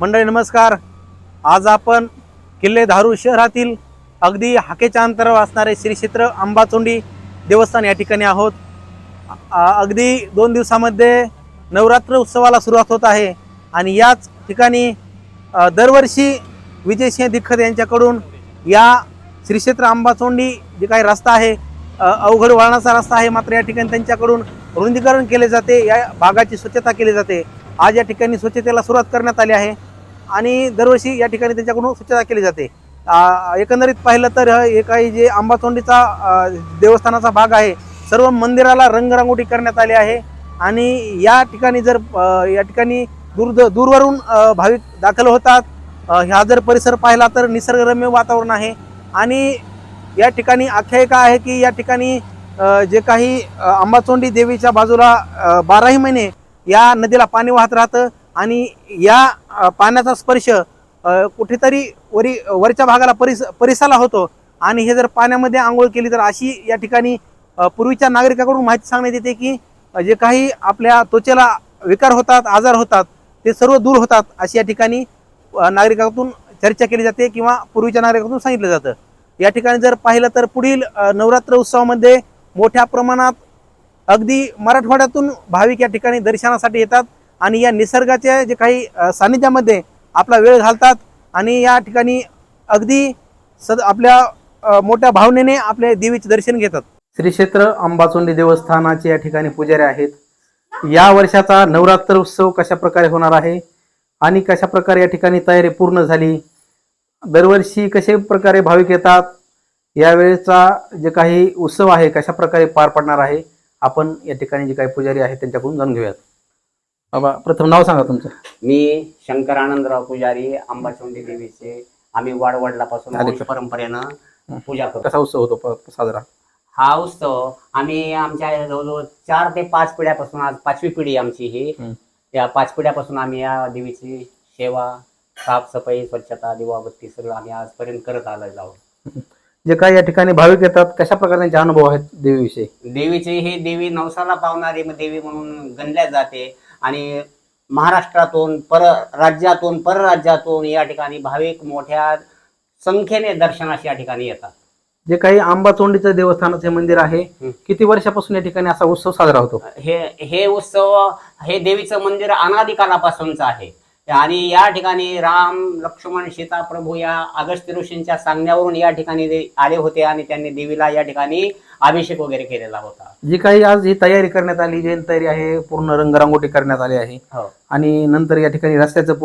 मंडळी नमस्कार. आज आपण किल्ले धारू शहरातील अगदी हाकेच्या अंतरावर असणारे श्री क्षेत्र अंबाचोंडी देवस्थान या ठिकाणी आहोत. अगदी दोन दिवसामध्ये नवरात्र उत्सवाला सुरुवात होत आहे आणि याच ठिकाणी दरवर्षी विजयसिंह दीक्षित यांच्याकडून या श्री क्षेत्र अंबाचोंडी जे काही रस्ता आहे अवघड वळणाचा रस्ता आहे मात्र या ठिकाणी त्यांच्याकडून रुंदीकरण केले जाते या भागाची स्वच्छता केली जाते. आज या ठिकाणी स्वच्छतेला सुरुवात करण्यात आली आहे आणि दरवर्षी या ठिकाणी त्यांच्याकडून स्वच्छता केली जाते. एकंदरीत पाहिलं तर हे काही जे आंबातोंडीचा देवस्थानाचा भाग आहे सर्व मंदिराला रंगरंगोटी करण्यात आली आहे आणि या ठिकाणी जर या ठिकाणी दूर दूरवरून भाविक दाखल होतात हा जर परिसर पाहिला तर निसर्गरम्य वातावरण आहे आणि या ठिकाणी आख्यायिका आहे की या ठिकाणी जे काही आंबाचोंडी अंबाचोंडी देवीच्या बाजूला बाराही महिने या नदीला पाणी वाहत राहतं आणि या पाण्याचा स्पर्श कुठेतरी वरी वरच्या भागाला परिस परिसाला होतो. आणि हे जर पाण्यामध्ये आंघोळ केली तर अशी या ठिकाणी पूर्वीच्या नागरिकाकडून माहिती सांगण्यात येते की जे काही आपल्या त्वचेला विकार होतात आजार होतात ते सर्व दूर होतात अशी या ठिकाणी नागरिकातून चर्चा केली जाते किंवा पूर्वीच्या नागरिकातून सांगितलं जातं. या ठिकाणी जर पाहिलं तर पुढील नवरात्र उत्सवामध्ये मोठ्या प्रमाणात अगदी मराठवाड्यातून भाविक या ठिकाणी दर्शनासाठी येतात आणि या निसर्गाच्या जे काही सानिध्यामध्ये आपला वेळ घालतात आणि या ठिकाणी अगदी सद आपल्या मोठ्या भावनेने आपले देवीचे दर्शन घेतात. श्री क्षेत्र अंबाचोंडी देवस्थानाचे या ठिकाणी पुजारी आहेत. या वर्षाचा नवरात्र उत्सव कशा प्रकारे होणार आहे आणि कशा प्रकारे या ठिकाणी तयारी पूर्ण झाली? दरवर्षी कशा प्रकारे भाविक येतात? यावेळेचा जे काही उत्सव आहे कशा प्रकारे पार पडणार आहे आपण या ठिकाणी जे काही पुजारी आहेत त्यांच्याकडून जाणून घेऊयात. बाबा प्रथम नाव सांगा तुमचं. मी शंकर आनंदराव पुजारी अंबाचोंडी देवीचे आम्ही वाडवडिलापासून अरे वंश परंपरेनं पूजा करतो. कसा उत्सव होतो प- साजरा? हा उत्सव आम्ही आमच्या जवळजवळ चार ते पाच पिढ्यापासून आज पाचवी पिढी आमची ही. हं. या पाच पिढ्यापासून आम्ही या देवीची सेवा साफसफाई स्वच्छता दिवाबत्ती सगळं आम्ही आजपर्यंत करत आलेलो आहोत. जे काही या ठिकाणी भाविक येतात कशा प्रकारे त्यांचे अनुभव आहेत देवीविषयी? देवीची ही देवी नवसाला पावणारी देवी म्हणून गणल्या जाते आणि महाराष्ट्रातून पर राज्यातून परराज्यातून या ठिकाणी भाविक मोठ्या संख्येने दर्शनास या ठिकाणी येतात. जे काही आंबाचोंडीचं देवस्थानाचे मंदिर आहे हं. किती वर्षापासून या ठिकाणी असा उत्सव साजरा होतो? हे हे उत्सव हे देवीचं मंदिर अनादिकालापासूनच आहे. आणि या ठिकाणी राम लक्ष्मण सीता प्रभू या अगस्त्य ऋषींच्या सांगण्यावरून या ठिकाणी ते आले होते आणि त्यांनी देवीला या ठिकाणी अभिषेक वगैरे केलेला होता. जी काही आज ही तयारी करण्यात आली जैन तयारी आहे पूर्ण रंगरांगोटी करण्यात आली आहे. हो. आणि नंतर या ठिकाणी रस्त्याचं